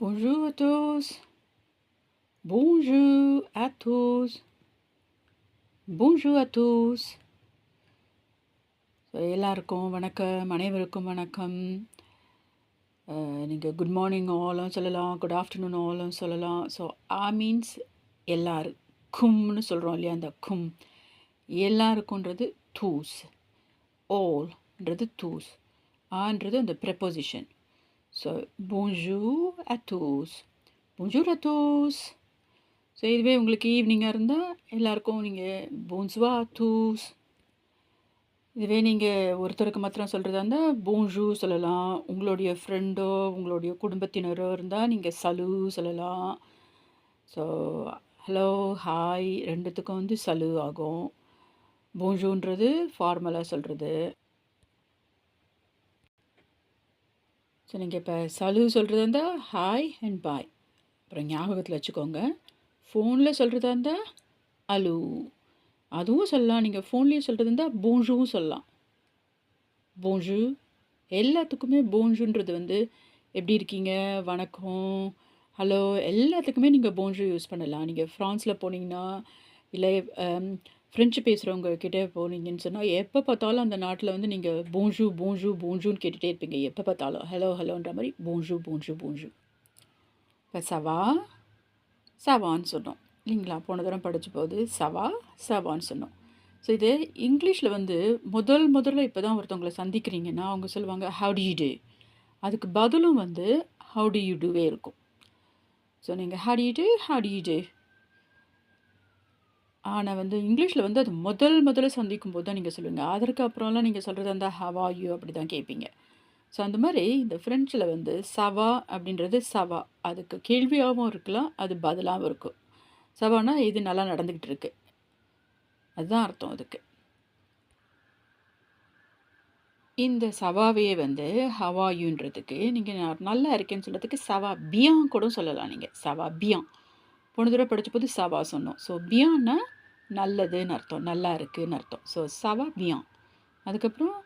Bonjour à tous. Bonjour à tous. Bonjour à tous. So எல்லாருக்கும் வணக்கம் அனைவருக்கும் வணக்கம் நீங்கள் குட் மார்னிங் ஆலும் சொல்லலாம் குட் ஆஃப்டர்நூன் ஆலும் சொல்லலாம் ஸோ ஆ மீன்ஸ் எல்லாருக்கும்னு சொல்கிறோம் இல்லையா அந்த கும் எல்லாருக்குன்றது தூஸ் ஆல்ன்றது தூஸ் ஆன்றது அந்த preposition so bonjour à tous. Bonjour à tous. So இதுவே உங்களுக்கு ஈவினிங்காக இருந்தால் எல்லாருக்கும் நீங்கள் bonsoir தூஸ் இதுவே நீங்கள் ஒருத்தருக்கு மாத்திரம் சொல்கிறதா இருந்தால் போன்ஜூ சொல்லலாம். உங்களுடைய ஃப்ரெண்டோ உங்களுடைய குடும்பத்தினரோ இருந்தால் நீங்கள் சலு சொல்லலாம். ஸோ ஹலோ ஹாய் ரெண்டுத்துக்கும் வந்து சலு ஆகும். போன்ஜூன்றது ஃபார்மலாக சொல்கிறது ஸோ நீங்கள் இப்போ சலு சொல்கிறதா இருந்தால் ஹாய் அண்ட் பாய் அப்புறம் ஞாபகத்தில் வச்சுக்கோங்க. ஃபோனில் சொல்கிறதா இருந்தால் அலு அதுவும் சொல்லலாம். நீங்கள் ஃபோன்லேயும் சொல்கிறது இருந்தால் போன்ஜுவும் சொல்லலாம். பூஞ்சு எல்லாத்துக்குமே போன்ஜுன்றது வந்து எப்படி இருக்கீங்க? வணக்கம். ஹலோ எல்லாத்துக்குமே நீங்கள் போன்ஜு யூஸ் பண்ணலாம். நீங்கள் ஃப்ரான்ஸில் போனீங்கன்னா இல்லை ஃப்ரெஞ்சு பேசுகிறவங்க கிட்டே போனீங்கன்னு சொன்னால் எப்போ பார்த்தாலும் அந்த நாட்டில் வந்து நீங்கள் பூஞ்சு பூஞ்சு பூஞ்சுன்னு கேட்டுகிட்டே இருப்பீங்க. எப்போ பார்த்தாலும் ஹலோ ஹலோன்ற மாதிரி பூஞ்சு பூஞ்சு பூஞ்சு இப்போ சவா சவான்னு சொன்னோம். இல்லைங்களா? போன தரம் படித்த போது சவா சவான்னு சொன்னோம். ஸோ இது இங்கிலீஷில் வந்து முதல் முதல்ல இப்போ தான் ஒருத்தவங்களை சந்திக்கிறீங்கன்னா அவங்க சொல்லுவாங்க ஹவு டி டே அதுக்கு பதிலும் வந்து ஹவு டி யூ டூவே இருக்கும். ஸோ நீங்கள் ஹவு டு டே ஹவு டு டே ஆனால் வந்து இங்கிலீஷில் வந்து அது முதல் முதல்ல சந்திக்கும் போது தான் நீங்கள் சொல்லுங்கள் அதற்கு அப்புறம்லாம் நீங்கள் சொல்கிறது அந்த ஹவா யூ அப்படி தான் கேட்பீங்க ஸோ அந்த மாதிரி இந்த ஃப்ரெஞ்சில் வந்து சவா அப்படின்றது சவா அதுக்கு கேள்வியாகவும் இருக்கலாம் அது பதிலாகவும் இருக்கும். சவானா இது நல்லா நடந்துக்கிட்டு இருக்கு. அதுதான் அர்த்தம் அதுக்கு. இந்த சவாவையே வந்து ஹவாயுன்றதுக்கு நீங்கள் நான் நல்லா இருக்கேன்னு சொல்கிறதுக்கு சவா பியான் கூட சொல்லலாம் நீங்கள் சவா பியான் போன தடவை படித்த போது சவா சொன்னோம். ஸோ பியான்னா நல்லதுன்னு அர்த்தம் நல்லா இருக்குதுன்னு அர்த்தம். ஸோ சவா பியான் அதுக்கப்புறம்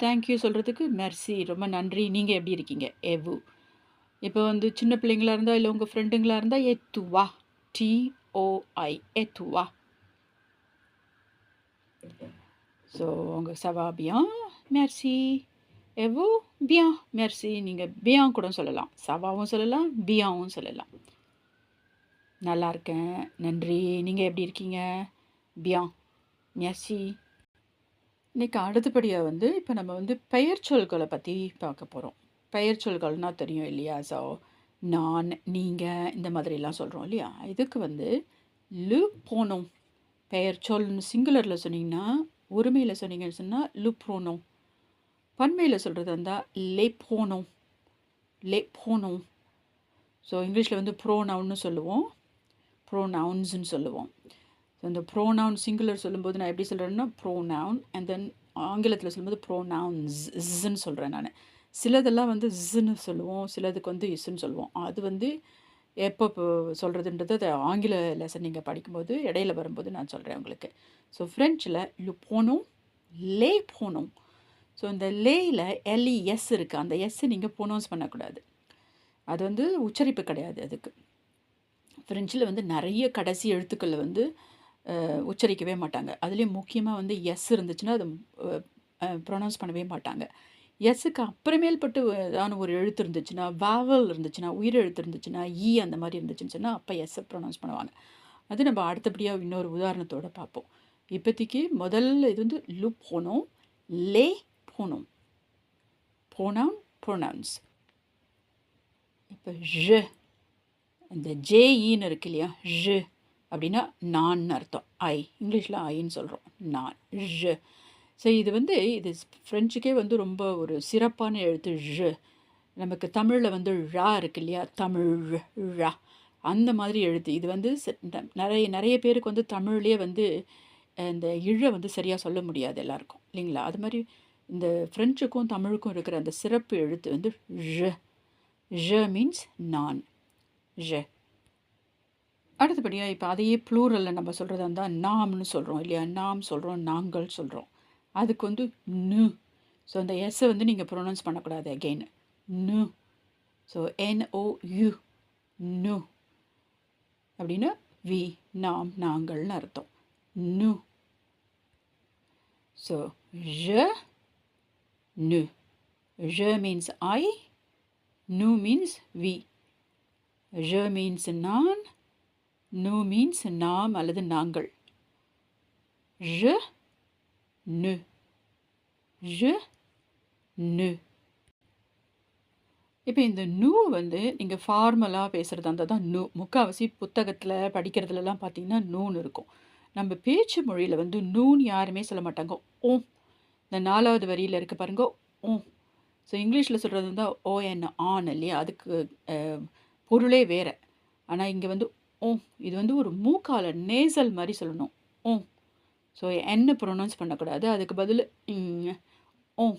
தேங்க்யூ சொல்கிறதுக்கு மெர்சி ரொம்ப நன்றி. நீங்கள் எப்படி இருக்கீங்க? எவ் இப்போ வந்து சின்ன பிள்ளைங்களா இருந்தால் இல்லை உங்கள் ஃப்ரெண்டுங்களா இருந்தால் எத்துவா டிஓஐ எத்துவா ஸோ உங்கள் சவா பியான் மெர்சி எவ்வளோ பியான் மெர்சி நீங்கள் பியான் கூட சொல்லலாம். சவாவும் சொல்லலாம் பியாவும் சொல்லலாம். நல்லா இருக்கேன் நன்றி. நீங்கள் எப்படி இருக்கீங்க? பியான். மெர்சி. இன்றைக்கி அடுத்தபடியாக வந்து இப்போ நம்ம வந்து பெயர் சொல்களை பற்றி பார்க்க போகிறோம் பெயர் சொல்கள்னால் தெரியும் இல்லையா ஸோ நான் நீங்கள் இந்த மாதிரிலாம் சொல்கிறோம் இல்லையா? இதுக்கு வந்து லு போனோம். பெயர் சொல்னு சிங்குலரில் சொன்னீங்கன்னா ஒருமையில் சொன்னீங்கன்னு சொன்னால் லு போனோம். பன்மையில் சொல்கிறது இருந்தால் லே போனோம். லே போனோம். ஸோ இங்கிலீஷில் வந்து ப்ரோனவுன்னு சொல்லுவோம். ப்ரோனவுன்ஸ்னு சொல்லுவோம். ஸோ இந்த ப்ரோனவுன் சிங்குலர் சொல்லும்போது நான் எப்படி சொல்கிறேன்னா ப்ரோனவுன் அண்ட் தென் ஆங்கிலத்தில் சொல்லும்போது ப்ரோனவுன்ஸ் இஸ்ன்னு சொல்கிறேன் நான். சிலதெல்லாம் வந்து இஸ்ன்னு சொல்லுவோம் சிலதுக்கு வந்து இஸ்ன்னு சொல்லுவோம். அது வந்து எப்போ சொல்கிறதுன்றது அது ஆங்கில லெசன் நீங்கள் படிக்கும்போது இடையில வரும்போது நான் சொல்கிறேன் உங்களுக்கு. ஸோ ஃப்ரெஞ்சில் லு போனோம் லே போனோம் ஸோ இந்த லேயில் எல்இஎஸ் இருக்குது அந்த எஸ்ஸை நீங்கள் ப்ரொனவுன்ஸ் பண்ணக்கூடாது. அது வந்து உச்சரிப்பு கிடையாது அதுக்கு. ஃப்ரெஞ்சில் வந்து நிறைய கடைசி எழுத்துக்களை வந்து உச்சரிக்கவே மாட்டாங்க. அதுலேயும் முக்கியமாக வந்து எஸ் இருந்துச்சுன்னா அது ப்ரொனவுன்ஸ் பண்ணவே மாட்டாங்க. எஸ்ஸுக்கு அப்புறமேல்பட்டு ஏதான ஒரு எழுத்து இருந்துச்சுன்னா வாவல் இருந்துச்சுன்னா உயிர் எழுத்து இருந்துச்சுன்னா இ அந்த மாதிரி இருந்துச்சுன்னு சொன்னால் அப்போ எஸ்ஸை ப்ரொனவுன்ஸ் பண்ணுவாங்க. அது நம்ம அடுத்தபடியாக இன்னொரு உதாரணத்தோடு பார்ப்போம். இப்போதைக்கு முதல்ல இது வந்து லு போனோம் லே போனோம் போனவுன் ப்ரொனவுன்ஸ் இப்போ ஷ இந்த ஜேஇன்னு இருக்கு இல்லையா? ழ அப்படின்னா நான் அர்த்தம். ஐ இங்கிலீஷில் ஐன்னு சொல்கிறோம் நான். ழ ஸோ இது வந்து இது ஃப்ரெஞ்சுக்கே வந்து ரொம்ப ஒரு சிறப்பான எழுத்து ழ நமக்கு தமிழில் வந்து ழா இருக்கு இல்லையா? தமிழ் ழா. அந்த மாதிரி எழுத்து. இது வந்து நிறைய நிறைய பேருக்கு வந்து தமிழ்லேயே வந்து இந்த இழை வந்து சரியாக சொல்ல முடியாது எல்லாருக்கும் இல்லைங்களா? அது மாதிரி இந்த ஃப்ரெஞ்சுக்கும் தமிழுக்கும் இருக்கிற அந்த சிறப்பு எழுத்து வந்து ழ ழ மீன்ஸ் நான். ழ அடுத்தபடியாக இப்போ அதையே ப்ளூரலில் நம்ம சொல்கிறதா இருந்தால் நாம்னு சொல்கிறோம் இல்லையா? நாம் சொல்கிறோம் நாங்கள் சொல்கிறோம் அதுக்கு வந்து நு. ஸோ அந்த எஸ்ஸை வந்து நீங்கள் ப்ரொனவுன்ஸ் பண்ணக்கூடாது அகெயின் நு. ஸோ என்ஓயு நு. அப்படின்னா வி நாம் நாங்கள்னு அர்த்தம். நு. ஸோ ழ நு. ழ மீன்ஸ் ஐ நு மீன்ஸ் வி ழ மீன்ஸ் நான் நு மீன்ஸ் நாம் அல்லது நாங்கள். ழ நு. ழ நு. இப்போ இந்த நூ வந்து நீங்கள் ஃபார்மலாக பேசுகிறதா இருந்தால் தான் நூ. முக்கால்வாசி புத்தகத்தில் படிக்கிறதுலலாம் பார்த்தீங்கன்னா நூன்னு இருக்கும். நம்ம பேச்சு மொழியில் வந்து நூன்னு யாருமே சொல்ல மாட்டாங்க. ஓம். இந்த நாலாவது வரியில் இருக்க பாருங்க. ஓம். ஸோ இங்கிலீஷில் சொல்கிறது வந்து ஓஎன் ஆன் இல்லையா? அதுக்கு பொருளே வேறு. ஆனால் இங்கே வந்து ஓ இது வந்து ஒரு மூக்கால நேசல் மாதிரி சொல்லணும். ஓ ஸோ என்ன ப்ரொனவுன்ஸ் பண்ணக்கூடாது. அதுக்கு பதில் ஓ ஓம்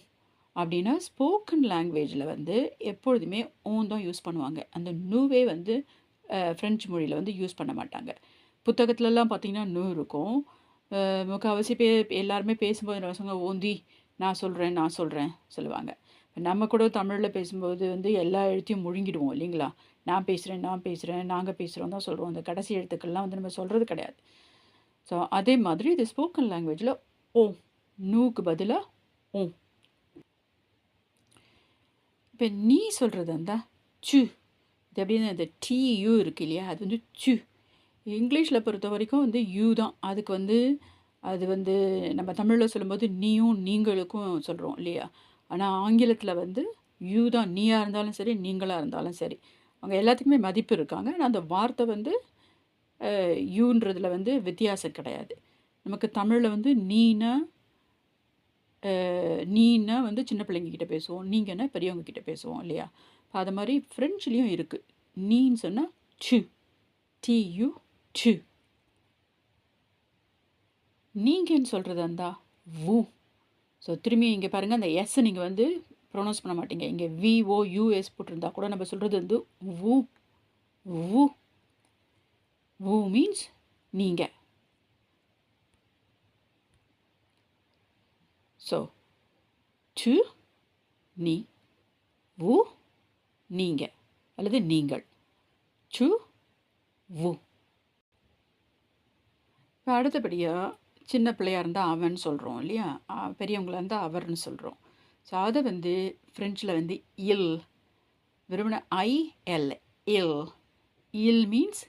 அப்படின்னா ஸ்போக்கன் லாங்குவேஜில் வந்து எப்பொழுதுமே ஓன் தான் யூஸ் பண்ணுவாங்க. அந்த நூவே வந்து ஃப்ரெஞ்சு மொழியில் வந்து யூஸ் பண்ண மாட்டாங்க. புத்தகத்துலலாம் பார்த்திங்கன்னா நூ இருக்கும். முக்கால்வாசி பே எல்லாருமே பேசும்போது என்ன சொல்லுவாங்க ஓந்தி நான் சொல்கிறேன் நான் சொல்கிறேன் சொல்லுவாங்க. நம்ம கூட தமிழில் பேசும்போது வந்து எல்லா எழுத்தையும் முழுங்கிடுவோம் இல்லைங்களா? நான் பேசுகிறேன் நான் பேசுகிறேன் நாங்கள் பேசுகிறோம் தான் சொல்கிறோம் அந்த கடைசி எழுத்துக்கள்லாம் வந்து நம்ம சொல்கிறது கிடையாது. ஸோ அதே மாதிரி இது ஸ்போக்கன் லாங்குவேஜில் ஓ நூக்கு பதிலாக ஓ இப்போ நீ சொல்கிறது அந்த சு இது எப்படின்னு அந்த டியூ இருக்கு இல்லையா? அது வந்து சு. இங்கிலீஷில் பொறுத்த வரைக்கும் வந்து யூ தான். அதுக்கு வந்து அது வந்து நம்ம தமிழில் சொல்லும்போது நீயும் நீங்களுக்கும் சொல்கிறோம் இல்லையா? ஆனால் ஆங்கிலத்தில் வந்து யூ தான். நீயாக இருந்தாலும் சரி நீங்களாக இருந்தாலும் சரி. அவங்க எல்லாத்துக்குமே மதிப்பு இருக்காங்க. ஆனால் அந்த வார்த்தை வந்து யூன்றதில் வந்து வித்தியாசம் கிடையாது. நமக்கு தமிழில் வந்து நீனா நீனா நீன்னா வந்து சின்ன பிள்ளைங்க கிட்ட பேசுவோம். நீங்கன்னா பெரியவங்க கிட்ட பேசுவோம் இல்லையா? இப்போ அது மாதிரி ஃப்ரெஞ்சுலேயும் இருக்குது நீன்னு சொன்னால் சு டியூ சு நீங்கன்னு சொல்கிறது அந்த வூ. ஸோ திரும்பி இங்கே பாருங்கள் அந்த எஸ்ஸை நீங்கள் வந்து ப்ரொனவுன்ஸ் பண்ண மாட்டீங்க. இங்கே விஓ யூஎஸ் போட்டிருந்தா கூட நம்ம சொல்கிறது வந்து வு வு. வு மீன்ஸ் நீங்கள் ஸோ டு நீ வு நீங்கள் அல்லது நீங்கள். சு வு. இப்போ அடுத்தபடியாக சின்ன பிள்ளையாக இருந்தால் அவன் சொல்கிறோம் இல்லையா? பெரியவங்களாக இருந்தால் அவர்னு சொல்கிறோம் ஸோ அதை வந்து ஃப்ரெஞ்சில் வந்து இல் வெறுமனே ஐ எல் இல் இல் மீன்ஸ்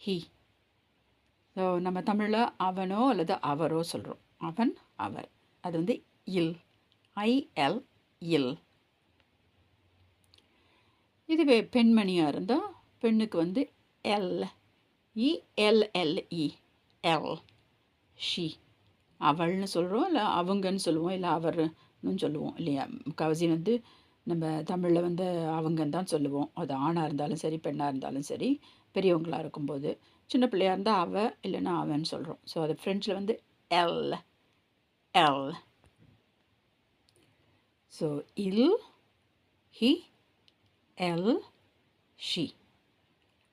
ஹி ஸோ நம்ம தமிழில் அவனோ அல்லது அவரோ சொல்கிறோம் அவன் அவர். அது வந்து இல் ஐஎல் இல் இதுவே பெண்மணியாக இருந்தால் பெண்ணுக்கு வந்து எல் இஎல்எல்இ எல் ஷி அவள்னு சொல்கிறோம் இல்லை அவங்கன்னு சொல்லுவோம் இல்லை அவர் சொல்லுவோம் இல்லையா? முக்கால்வாசி வந்து நம்ம தமிழில் வந்து அவங்கன்னு தான் சொல்லுவோம். அது ஆணாக இருந்தாலும் சரி பெண்ணாக இருந்தாலும் சரி பெரியவங்களாக இருக்கும்போது. சின்ன பிள்ளையா இருந்தால் அவ இல்லைன்னா அவன்னு சொல்கிறோம் ஸோ அது ஃப்ரெஞ்சில் வந்து எல் எல் ஸோ இல் ஹி எல் ஷி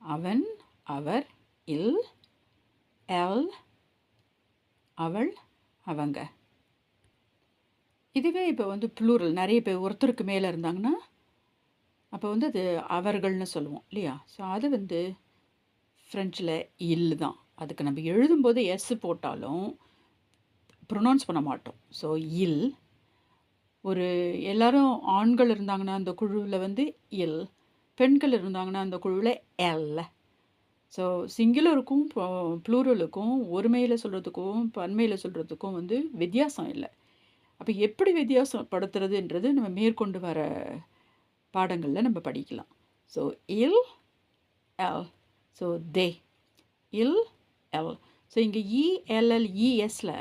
அவன் அவர் இல் எல் அவள் அவங்க. இதுவே இப்போ வந்து ப்ளூரல் நிறைய பேர் ஒருத்தருக்கு மேலே இருந்தாங்கன்னா அப்போ வந்து அது அவர்கள்னு சொல்லுவோம் இல்லையா? ஸோ அது வந்து ஃப்ரெஞ்சில் இல் தான். அதுக்கு நம்ம எழுதும்போது எஸ் போட்டாலும் ப்ரொனவுன்ஸ் பண்ண மாட்டோம். ஸோ இல் ஒரு எல்லாரும் ஆண்கள் இருந்தாங்கன்னா அந்த குழுவில் வந்து இல் பெண்கள் இருந்தாங்கன்னா அந்த குழுவில் எல் ஸோ சிங்குலருக்கும் ப்ளூரலுக்கும் ஒருமையில் சொல்கிறதுக்கும் பன்மையில் சொல்கிறதுக்கும் வந்து வித்தியாசம் இல்லை. அப்போ எப்படி வித்தியாசப்படுத்துறதுன்றது நம்ம மேற்கொண்டு வர பாடங்களில் நம்ம படிக்கலாம். ஸோ இல் எல். So they. இல் எல். ஸோ இங்கே இஎல்எல்இஎஸில்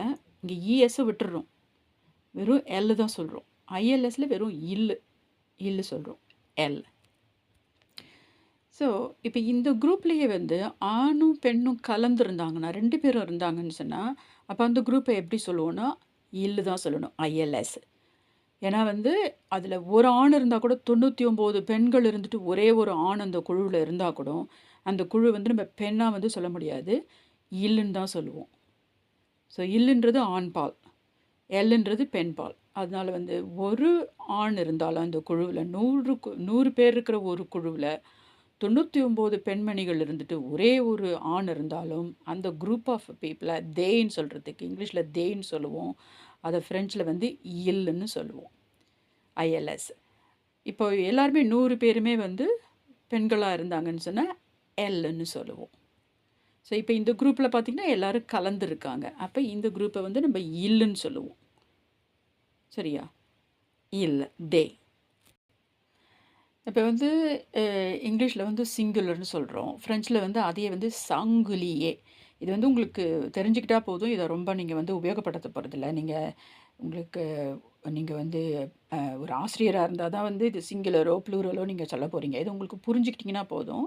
இங்கே இஎஸ்ஸை விட்டுடுறோம் வெறும் எல் தான் சொல்கிறோம் ஐஎல்எஸில் வெறும் இல்லு இல்லு சொல்கிறோம் எல். ஸோ இப்போ இந்த குரூப்லேயே வந்து ஆணும் பெண்ணும் கலந்துருந்தாங்கன்னா ரெண்டு பேரும் இருந்தாங்கன்னு சொன்னால் அப்போ அந்த குரூப்பை எப்படி சொல்லுவோன்னா இல்லு தான் சொல்லணும் ஐஎல்எஸ் ஏன்னா வந்து அதில் ஒரு ஆண் இருந்தால் கூட தொண்ணூற்றி ஒம்பது பெண்கள் இருந்துட்டு ஒரே ஒரு ஆண் அந்த குழுவில் இருந்தால் கூட அந்த குழு வந்து நம்ம பெண்ணாக வந்து சொல்ல முடியாது. இல்லுன்னு தான் சொல்லுவோம். ஸோ இல்லுன்றது ஆண் பால் எல்லுன்றது பெண்பால். அதனால் வந்து ஒரு ஆண் இருந்தாலும் அந்த குழுவில் நூறு கு நூறு பேர் இருக்கிற ஒரு குழுவில் தொண்ணூற்றி ஒம்பது பெண்மணிகள் இருந்துட்டு ஒரே ஒரு ஆண் இருந்தாலும் அந்த குரூப் ஆஃப் பீப்புளை தேன்னு சொல்கிறதுக்கு இங்கிலீஷில் தேன்னு சொல்லுவோம். அதை ஃப்ரெஞ்சில் வந்து இல்லுன்னு சொல்லுவோம். ஐஎல்எஸ் இப்போ எல்லாருமே நூறு பேருமே வந்து பெண்களாக இருந்தாங்கன்னு சொன்னால் எல்லுன்னு சொல்லுவோம். ஸோ இப்போ இந்த குரூப்பில் பார்த்திங்கன்னா எல்லோரும் கலந்துருக்காங்க. அப்போ இந்த குரூப்பை வந்து நம்ம இல்லுன்னு சொல்லுவோம். சரியா? இல்லை தே இப்போ வந்து இங்கிலீஷில் வந்து சிங்குலர்னு சொல்கிறோம் ஃப்ரெஞ்சில் வந்து அதையே வந்து சங்குலியே இது வந்து உங்களுக்கு தெரிஞ்சுக்கிட்டால் போதும். இதை ரொம்ப நீங்கள் வந்து உபயோகப்படுத்த போகிறதில்ல நீங்கள் உங்களுக்கு நீங்கள் வந்து ஒரு ஆசிரியராக இருந்தால் தான் வந்து இது சிங்குலரோ ப்ளூரலோ நீங்கள் சொல்ல போகிறீங்க இது உங்களுக்கு புரிஞ்சுக்கிட்டிங்கன்னா போதும்.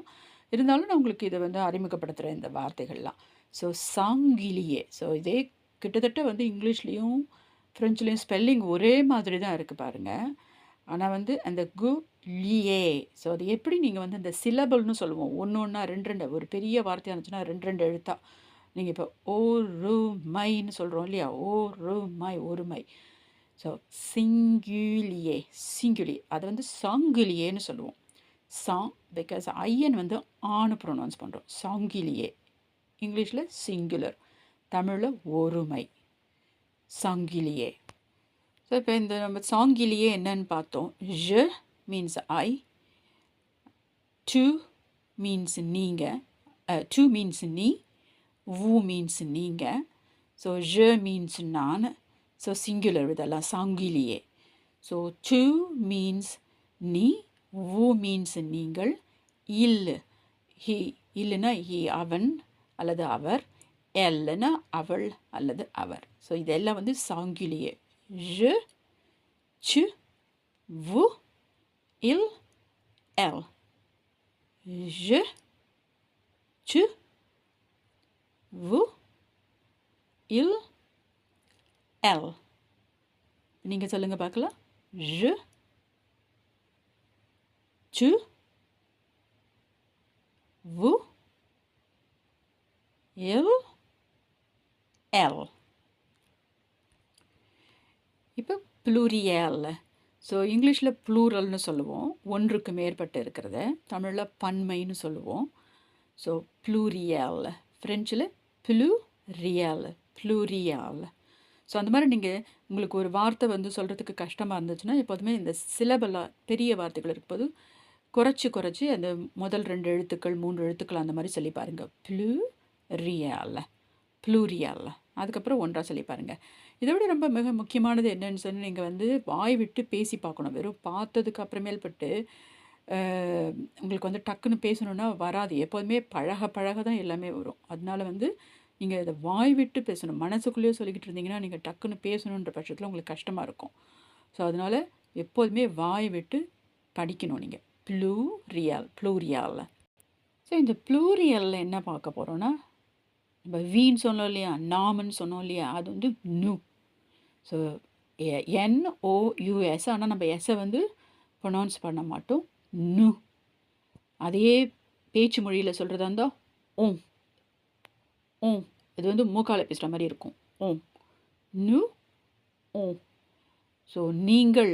இருந்தாலும் நான் உங்களுக்கு இதை வந்து அறிமுகப்படுத்துகிறேன் இந்த வார்த்தைகள்லாம். ஸோ சாங்கிலியே ஸோ இதே கிட்டத்தட்ட வந்து இங்கிலீஷ்லேயும் ஃப்ரெஞ்சுலேயும் ஸ்பெல்லிங் ஒரே மாதிரி தான் இருக்குது பாருங்கள் ஆனால் வந்து அந்த கு லியே. ஸோ அது எப்படி நீங்கள் வந்து அந்த சிலபல்னு சொல்லுவோம்? ஒன்று ஒன்றா ரெண்டு ரெண்டு. ஒரு பெரிய வார்த்தையாக இருந்துச்சுன்னா ரெண்டு ரெண்டு எழுத்தா. நீங்கள் இப்போ ஓ ரு மைன்னு சொல்கிறோம் இல்லையா? ஓ ரு மை ஒரு மை ஸோ சிங்குலியே சிங்குலி அதை வந்து சாங்குலியேன்னு சொல்லுவோம். சாங் பிகாஸ் ஐயன் வந்து ஆணு ப்ரொனவுன்ஸ் பண்ணுறோம் சாங்கிலியே இங்கிலீஷில் சிங்குலர் தமிழில் ஒருமை. சாங்கிலியே ஸோ இப்போ இந்த நம்ம சாங்கிலேயே என்னன்னு பார்த்தோம். ஜ மீன்ஸ் ஐ டு மீன்ஸ் நீங்கள் டு மீன்ஸ் நீ வூ மீன்ஸ் நீங்கள் ஸோ ஜ மீன்ஸ் நான். ஸோ சிங்குலர் இதெல்லாம் சாங்கிலியே. ஸோ டு மீன்ஸ் நீ வூ மீன்ஸ் நீங்கள் இல் ஹி இல்லைன்னா ஹி அவன் அல்லது அவர் எல்லைன்னா அவள் அல்லது அவர். ஸோ இதெல்லாம் வந்து சாங்கிலியே. je, tu, vous, il, elle. Je, tu, vous, il, elle. Ninga talinga bakla. Je, tu, vous, il, elle. இப்போ ப்ளூரியல் ஸோ இங்கிலீஷில் ப்ளூரல்னு சொல்லுவோம். ஒன்றுக்கு மேற்பட்டு இருக்கிறத. தமிழில் பன்மைன்னு சொல்லுவோம். ஸோ ப்ளூரியல் ஃப்ரெஞ்சில் ப்ளூ ரியல் ப்ளூரியால் ஸோ அந்த மாதிரி நீங்கள் உங்களுக்கு ஒரு வார்த்தை வந்து சொல்கிறதுக்கு கஷ்டமாக இருந்துச்சுன்னா எப்போதுமே இந்த சிலபலாக பெரிய வார்த்தைகள் இருக்கும்போது குறைச்சி குறைச்சி அந்த முதல் ரெண்டு எழுத்துக்கள் மூன்று எழுத்துக்கள் அந்த மாதிரி சொல்லி பாருங்கள் ப்ளூ ரியல் ப்ளூரியால் அதுக்கப்புறம் ஒன்றாக சொல்லி பாருங்கள் இதை விட ரொம்ப மிக முக்கியமானது என்னன்னு சொன்னால் நீங்கள் வந்து வாய் விட்டு பேசி பார்க்கணும். வெறும் பார்த்ததுக்கு அப்புறமேல் பட்டு உங்களுக்கு வந்து டக்குன்னு பேசணுன்னா வராது. எப்போதுமே பழக பழக தான் எல்லாமே வரும். அதனால வந்து நீங்கள் இதை வாய் விட்டு பேசணும். மனசுக்குள்ளேயே சொல்லிக்கிட்டு இருந்தீங்கன்னா நீங்கள் டக்குன்னு பேசணுன்ற பட்சத்தில் உங்களுக்கு கஷ்டமாக இருக்கும். ஸோ அதனால் எப்போதுமே வாய் விட்டு படிக்கணும் நீங்கள் ப்ளூ ரியல் ப்ளூரியாலில் ஸோ இந்த ப்ளூரியலில் என்ன பார்க்க போகிறோன்னா நம்ம வீன் சொன்னோம் இல்லையா? நாமன்னு சொன்னோம் இல்லையா? அது வந்து நு ஸோ என்ஓயூஎஸ் ஆனால் நம்ம எஸ்ஸை வந்து ப்ரொனவுன்ஸ் பண்ண மாட்டோம். நு அதே பேச்சு மொழியில் சொல்கிறதா இருந்தால் ஓம். ஓம். இது வந்து மூக்கால பேசுகிற மாதிரி இருக்கும். ஓம். நு ஓம். ஸோ நீங்கள்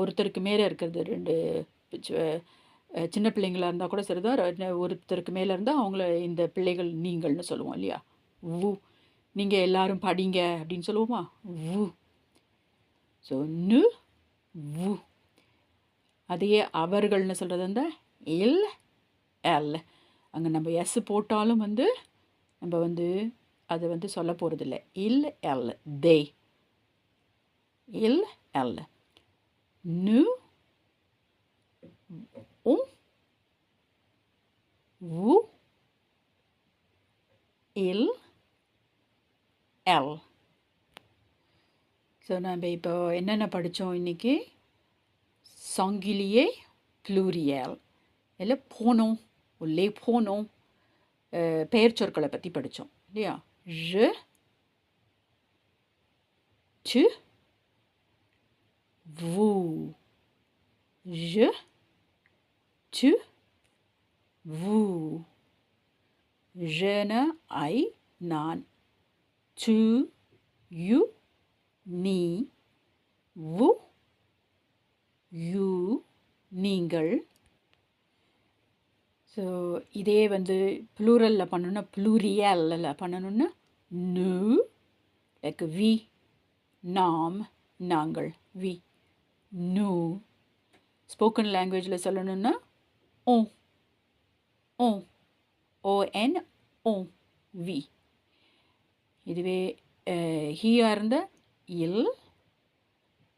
ஒருத்தருக்கு மேலே இருக்கிறது ரெண்டு சின்ன பிள்ளைங்களாக இருந்தால் கூட சரிதான். ஒருத்தருக்கு மேலே இருந்தால் அவங்கள இந்த பிள்ளைகள் நீங்கள்னு சொல்லுவோம் இல்லையா? உ நீங்கள் எல்லாரும் படிங்க அப்படின்னு சொல்லுவோமா? உ ஸோ நு உ அதையே அவர்கள்னு சொல்கிறது வந்து எல் எல். அங்கே நம்ம எஸ் போட்டாலும் வந்து நம்ம வந்து அதை வந்து சொல்ல போகிறதில்ல இல் எல் தே. இல் எல். நு um, u, il, எல். ஸோ நம்ம இப்போ என்னென்ன படித்தோம் இன்றைக்கி சங்கிலியே ப்ளூரியல் இல்லை போனோம். உள்ளே போனோம். பெயர் சொற்களை பற்றி படித்தோம் இல்லையா? ரு tu vous je tu, vous. Je ne, I, நான். Tu, you, நீ Vous, யூ நீங்கள் ஸோ இதே வந்து ப்ளூரலில் பண்ணணுன்னா ப்ளூரியலில் பண்ணணுன்னா நு லைக் வி நாம் நாங்கள் வி நு ஸ்போக்கன் லாங்குவேஜில் சொல்லணுன்னா ஓ ஓ ஓஎன் ஓ வி இதுவே ஹீயாக இருந்த இல்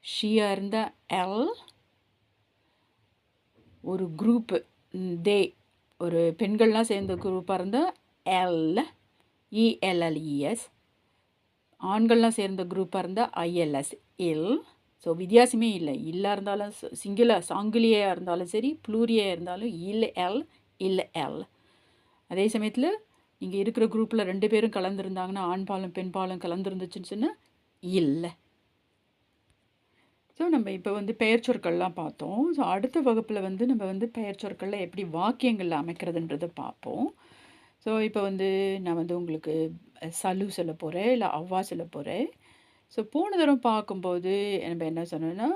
ஷியாக இருந்த எல் ஒரு குரூப்பு தே ஒரு பெண்கள்லாம் சேர்ந்த குரூப்பாக இருந்தால் எல் இஎல்எல்இஎஸ் ஆண்கள்லாம் சேர்ந்த குரூப்பாக இருந்தால் ஐஎல்எஸ் எல் ஸோ வித்தியாசமே இல்லை. இல்லை இருந்தாலும் சிங்கிளாக சாங்கிலியாக இருந்தாலும் சரி ப்ளூரியாக இருந்தாலும் இல்லை எல் இல்லை எல் அதே சமயத்தில் இங்கே இருக்கிற குரூப்பில் ரெண்டு பேரும் கலந்துருந்தாங்கன்னா ஆண்பாலும் பெண்பாலும் கலந்துருந்துச்சுன்னு சொன்னால் இல்லை ஸோ நம்ம இப்போ வந்து பெயர் சொற்கள்லாம் பார்த்தோம். ஸோ அடுத்த வகுப்பில் வந்து நம்ம வந்து பெயர் சொற்களில் எப்படி வாக்கியங்களில் அமைக்கிறதுன்றதை பார்ப்போம். ஸோ இப்போ வந்து நான் வந்து உங்களுக்கு சலு சொல்ல போகிறேன் இல்லை அவ்வா சொல்ல போகிறேன் ஸோ போன தடவை பார்க்கும்போது நம்ம என்ன சொன்னோன்னா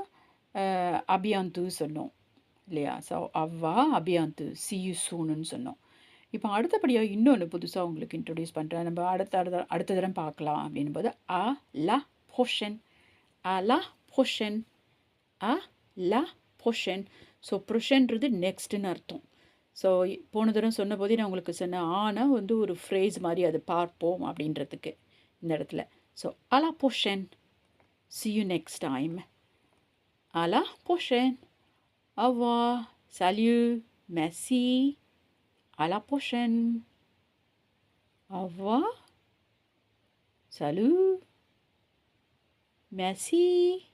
அபியாந்து சொன்னோம் இல்லையா? ஸோ அவ்வா அபியாந்து சியு சூனுன்னு சொன்னோம். இப்போ அடுத்தபடியாக இன்னொன்று புதுசாக உங்களுக்கு இன்ட்ரொடியூஸ் பண்ணுறேன் நம்ம அடுத்த அடுத்த அடுத்த தடவை பார்க்கலாம் அப்படின் போது அ லா போஷன். அ லா போஷன். அ லா போஷன். ஸோ புருஷன்றது நெக்ஸ்ட்டுன்னு அர்த்தம். ஸோ போன தடவை சொன்ன போதே நான் உங்களுக்கு சொன்னேன் ஆனால் வந்து ஒரு ஃப்ரேஸ் மாதிரி அது பார்ப்போம் அப்படின்றதுக்கு இந்த இடத்துல. ஸோ அலா பொஷன் சி யூ நெக்ஸ்ட் டைம் அலா பொஷன் அவ்வா சால்யூ மெஸ்ஸி à la prochaine. Au revoir. Salut. Merci.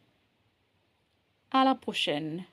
À la prochaine.